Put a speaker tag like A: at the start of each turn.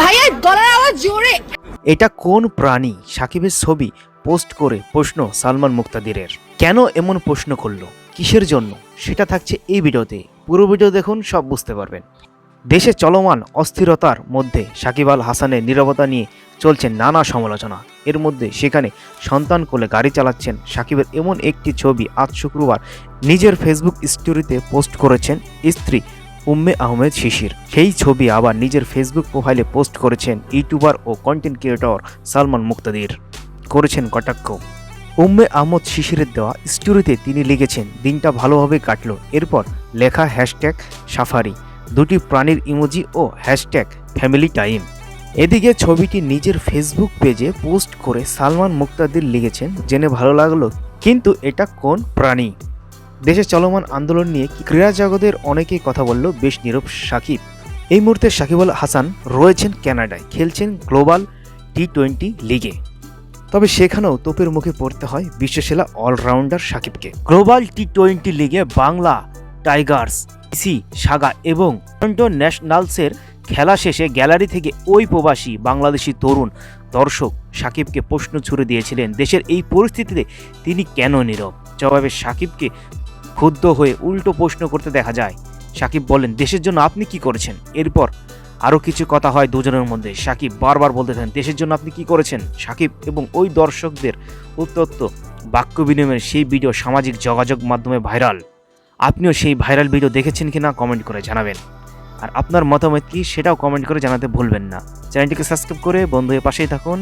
A: ভাইয়া, গলার আওয়াজ জোরে।
B: এটা কোন প্রাণী? সাকিবের ছবি পোস্ট করে প্রশ্ন সালমান মুক্তাদিরের। কেন এমন প্রশ্ন করল? কিসের জন্য? সেটা থাকছে এই ভিডিওতে। পুরো ভিডিও দেখুন, সব বুঝতে পারবেন। দেশে চলমান অস্থিরতার মধ্যে সাকিব আল হাসানের নীরবতা নিয়ে চলছে নানা সমালোচনা। এর মধ্যে সেখানে সন্তান কোলে গাড়ি চালাচ্ছেন সাকিবের এমন একটি ছবি আজ শুক্রবার নিজের ফেসবুক স্টোরিতে পোস্ট করেছেন স্ত্রী উম্মে আহমেদ শিশির। সেই ছবি আবার নিজের ফেসবুক প্রোফাইলে পোস্ট করেছেন ইউটিউবার ও কন্টেন্ট ক্রিয়েটর সালমান মুক্তাদির। করেছেন কটাক্ষ। উম্মে আহমদ শিশিরের দেওয়া স্টোরিতে তিনি লিখেছেন, দিনটা ভালোভাবে কাটলো। এরপর লেখা হ্যাশট্যাগ সাফারি দুটি প্রাণীর ইমোজি ও হ্যাশট্যাগ ফ্যামিলি টাইম এদিকে ছবিটি নিজের ফেসবুক পেজে পোস্ট করে সালমান মুক্তাদির লিখেছেন, জেনে ভালো লাগল, কিন্তু এটা কোন প্রাণী? দেশে চলমান আন্দোলন নিয়ে ক্রীড়া জগতের অনেকেই কথা বলল বেশ নীরব সাকিব। এই মুহূর্তে সাকিব আল হাসান রয়েছেন কানাডায় খেলছেন গ্লোবাল টি টোয়েন্টি লিগে। তবে সেখানেও তোপের মুখে পড়তে হয় বিশ্বসেরা অলরাউন্ডার সাকিবকে। গ্লোবাল টি টোয়েন্টি লিগে বাংলা টাইগার্স সি সাগা এবং টরন্টো ন্যাশনালসের খেলা শেষে গ্যালারি থেকে ওই প্রবাসী বাংলাদেশি তরুণ দর্শক সাকিবকে প্রশ্ন ছুড়ে দিয়েছিলেন, দেশের এই পরিস্থিতিতে তিনি কেন নীরব? জবাবে সাকিবকে ক্ষুব্ধ হয়ে উল্টো প্রশ্ন করতে দেখা যায়। সাকিব বলেন, দেশের জন্য আপনি কি করেছেন? এরপর আরও কিছু কথা হয় দুজনের মধ্যে। সাকিব বারবার বলতে থাকেন, দেশের জন্য আপনি কি করেছেন? সাকিব এবং ওই দর্শকদের উত্তপ্ত বাক্য বিনিময়ের সেই ভিডিও সামাজিক যোগাযোগ মাধ্যমে ভাইরাল। আপনিও সেই ভাইরাল ভিডিও দেখেছেন কি না কমেন্ট করে জানাবেন। আর আপনার মতামত কি সেটাও কমেন্ট করে জানাতে ভুলবেন না। চ্যানেলটিকে সাবস্ক্রাইব করে বন্ধুদের পাশেই থাকুন।